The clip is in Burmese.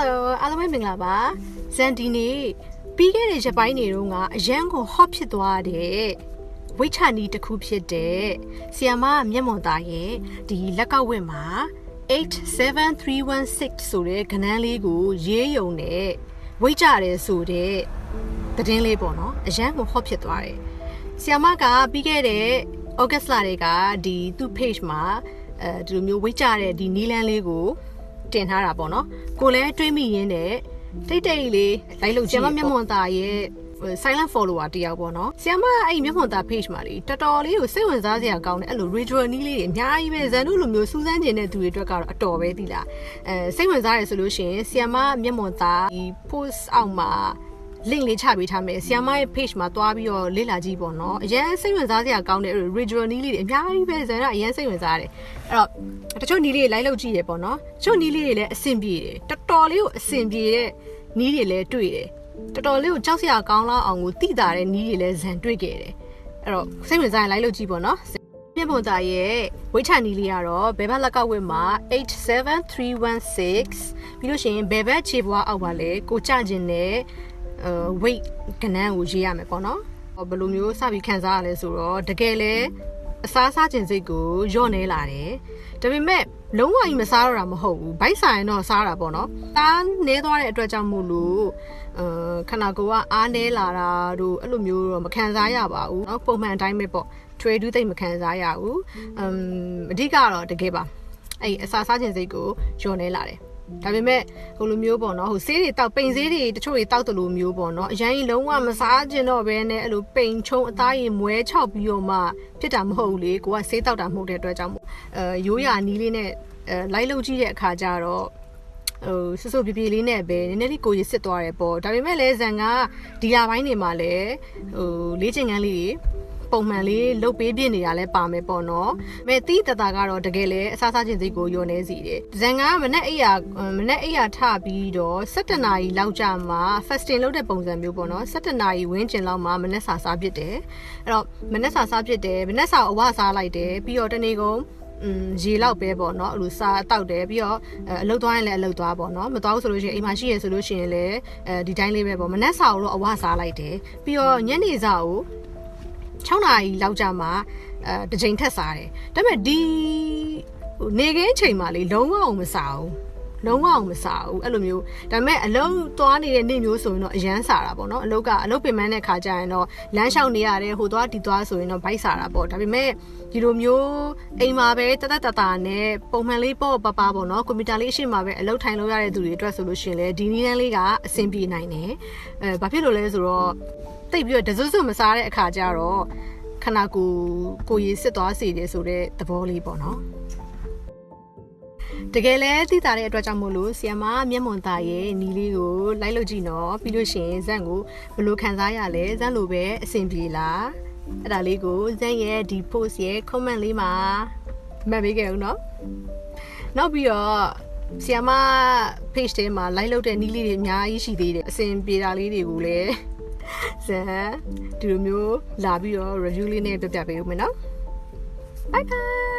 Hello အားလုံးပဲမင်္ဂလာပါဇန်ဒီနေ့ပြီးခဲ့တဲ့ရက်ပိုင်းတွေတုန်းကအရန်ကို hot ဖြစ်သွားတဲ့ဝိတ်ချာနီတစ်ခုဖြစ်တဲ့ဆီယမမျက်မှန်သားရဲ့ဒီလက်ကဝတ်မှာ87316ဆိုတဲ့ခဏန်းလေးကို ရေးယုံနဲ့ဝိတ်ကြတယ်ဆိုတဲ့သတင်းလေးပေါ့နော်အရန်ကို hot ဖြစ်သွားတယ်ဆီယမကပြီးခဲ့တဲ့ August လတွေကဒီသူ့ page မှာအဲဒီလိုမျိုးဝိတ်ကြတဲ့ဒီနီလန်းလေးကို တင်ထားတာပေါ့နော်ကိုလည်းတွေးမိရင်းနဲ့တိတ်တိတ်လေးလိုက်လို့ဆီယမမျက်မှန်သားရဲ့ silent follower တယောက်ပေါ့နော်ဆီယမအဲ့မျက်မှန်သား page မှာလေတော်တော်လေးကိုစိတ်ဝင်စားစရာကောင်းတဲ့အဲ့လို ritual နီးလေးတွေအများကြီးပဲဇန်တို့လိုမျိုးစူးစမ်းကျင်တဲ့သူတွေအတွက်ကတော့အတော်ပဲသီလားအဲစိတ်ဝင်စားရဆိုလို့ရှိရင်ဆီယမမျက်မှန်သားဒီ post အောက်မှာ link လေးချပေးထားမယ်ဆီယမရဲ့ page မှာတွားပြီးတော့လေ့လာကြည့်ပေါ့နော်အရင်စိတ်ဝင်စားစရာကောင်းတဲ့ ritual နီးလေးတွေအများကြီးပဲဇန်ကအရင်စိတ်ဝင်စားတယ်အဲ့တော့တချို့နီးလေးတွေလိုက်လုပ်ကြည့်ရပေါ့နော်တချို့နီးလေးတွေလည်းအဆင်ပြေတယ်တော်တော်လေးကိုအဆင်ပြေတဲ့နီးတွေလည်းတွေ့တယ်တော်တော်လေးကိုကြောက်စရာကောင်းလောက်အောင်ကိုတိတာတဲ့နီးတွေလည်းဇန်တွေ့ခဲ့တယ်အဲ့တော့စိတ်ဝင်စားရင်လိုက်လုပ်ကြည့်ပေါ့နော်မြင့်ပုံသားရဲ့ဝိတ်ချာနီလေးကတော့ဘယ်ဘက်လက်ကဝတ်မှာ87316ပြီးလို့ရှိရင်ဘယ်ဘက်ခြေပွားအောက်ပါလဲကိုကြခြင်းနဲ့အဲ weight ကနန်းကိုရေးရမယ်ပေါ့နော်ဘယ်လိုမျိုးစပြီးခံစားရလဲဆိုတော့တကယ်လဲအစားစားခြင်းစိတ်ကိုညော့နေလာတယ်ဒါပေမဲ့လုံးဝကြီးမစားတော့တာမဟုတ်ဘူးဘိုက်ဆိုင်တော့စားတာပေါ့နော်သားနေသွားတဲ့အတွက်ကြောင့်မို့လို့အဲခန္ဓာကိုယ်ကအားနေလာတာတို့အဲ့လိုမျိုးတော့မခံစားရပါဘူးเนาะပုံမှန်အတိုင်းပဲပေါ့ထွေတူးသိမ့်မခံစားရဘူးအမ်အဓိကတော့တကယ်ပါအဲ့အစာစားခြင်းစိတ်ကိုညှော်နေလာတယ် ဒါပေမဲ့ဟိုလိုမျိုးပေါ့နော်ဟိုဆေးတွေတောက်ပိန်ဆေးတွေတချို့တွေတောက်တယ်လို့မျိုးပေါ့နော်အရင်ကြီးလုံးဝမစားကျင်တော့ဘဲနဲ့အဲ့လိုပိန်ချုံအသားရည်မွဲချောက်ပြီးတော့မှဖြစ်တာမဟုတ်ဘူးလေကိုကဆေးတောက်တာမဟုတ်တဲ့အတွက်ကြောင့်မို့အဲရိုးရာနီးလေးနဲ့အဲလိုက်လုပ်ကြည့်တဲ့အခါကျတော့ဟိုဆဆပြပြလေးနဲ့ပဲနည်းနည်းလေးကိုရစ်စစ်သွားတယ်ပေါ့ဒါပေမဲ့လည်းဇန်ကဒီလာပိုင်းတွေမှာလည်းဟိုလေးချင်ကန်းလေး ပုံမှန်လေးလှုပ်ပေးပြနေတာလဲပါမယ်ပေါ့နော်မဲတိတတာကတော့တကယ်လဲအစားစားခြင်းစိတ်ကိုယွန်နေစီတယ်ဇန်ကမနေ့အိယာမနေ့အိယာထပြီးတော့7နာရီလောက်ကြမှာ fasting လုပ်တဲ့ပုံစံမျိုးပေါ့နော်7နာရီဝင်းကျင်လောက်မှာမနေ့စာစားပြစ်တယ်အဲ့တော့မနေ့စာစားပြစ်တယ်မနေ့စာအဝစားလိုက်တယ်ပြီးတော့တနေ့ကုန်ရေလောက်ပဲပေါ့နော်အဲ့လိုစာတောက်တယ်ပြီးတော့အလုတ်သွားရင်လည်းအလုတ်သွားပေါ့နော်မသွားဘူးဆိုလို့ရှိရင်အိမ်မှာရှိရဆိုလို့ရှိရင်လည်းအဲဒီတိုင်းလေးပဲပေါ့မနက်စာကိုတော့အဝစားလိုက်တယ်ပြီးတော့ညနေစာကို 6နာရီလောက်ကြာမှအဲတစ်ချိန်ထက်စားတယ်ဒါပေမဲ့ဒီနေခင်းချိန်မှာလေလုံးဝအောင်မစားဘူးလုံးဝအောင်မစားဘူးအဲ့လိုမျိုးဒါပေမဲ့အလုံးသွားနေတဲ့နေ့မျိုးဆိုရင်တော့အရန်စားတာပေါ့နော်အလုတ်ကအလုတ်ပင်မနဲ့ခါကြရင်တော့လမ်းလျှောက်နေရတယ်ဟိုသွားဒီသွားဆိုရင်တော့ဘိုက်စားတာပေါ့ဒါပေမဲ့ဒီလိုမျိုးအိမ်မှာပဲတသက်တတာနဲ့ပုံမှန်လေးပေါ့ပပပေါ့နော်ကွန်ပျူတာလေးအရှိမှာပဲအလုတ်ထိုင်လို့ရတဲ့သူတွေအတွက်ဆိုလို့ရှိရင်လေဒီနည်းလမ်းလေးကအဆင်ပြေနိုင်တယ်အဲဘာဖြစ်လို့လဲဆိုတော့ တိတ်ပြီးတော့ဒဇွတ်ဇွတ်မစားတဲ့အခါကျတော့ခဏကိုကိုရည်စစ်သွားစေတယ်ဆိုတဲ့သဘောလေးပေါ့နော်တကယ်လဲသိတာတဲ့အတွက်ကြောင့်မို့လို့ဆီယမမျက်မှန်သားရဲ့နီလေးကိုလိုက်လို့ကြည့်နော်ပြီးလို့ရှိရင်ဇန့်ကိုဘယ်လိုခံစားရလဲဇန့်လိုပဲအဆင်ပြေလားအဲ့ဒါလေးကိုဇန့်ရဲ့ဒီ post ရဲ့ comment လေးမှာမှတ်ပေးခဲ့ဦးနော်နောက်ပြီးတော့ဆီယမ page ထဲမှာ like လုပ်တဲ့နီးလေးတွေအများကြီးရှိသေးတယ်အဆင်ပြေတာလေးတွေကိုလည်း ဇန်ဒီလိုမျိုးလာပြီးတော့ review လေးနဲ့ပြပြပေးဦးမယ်နော် bye bye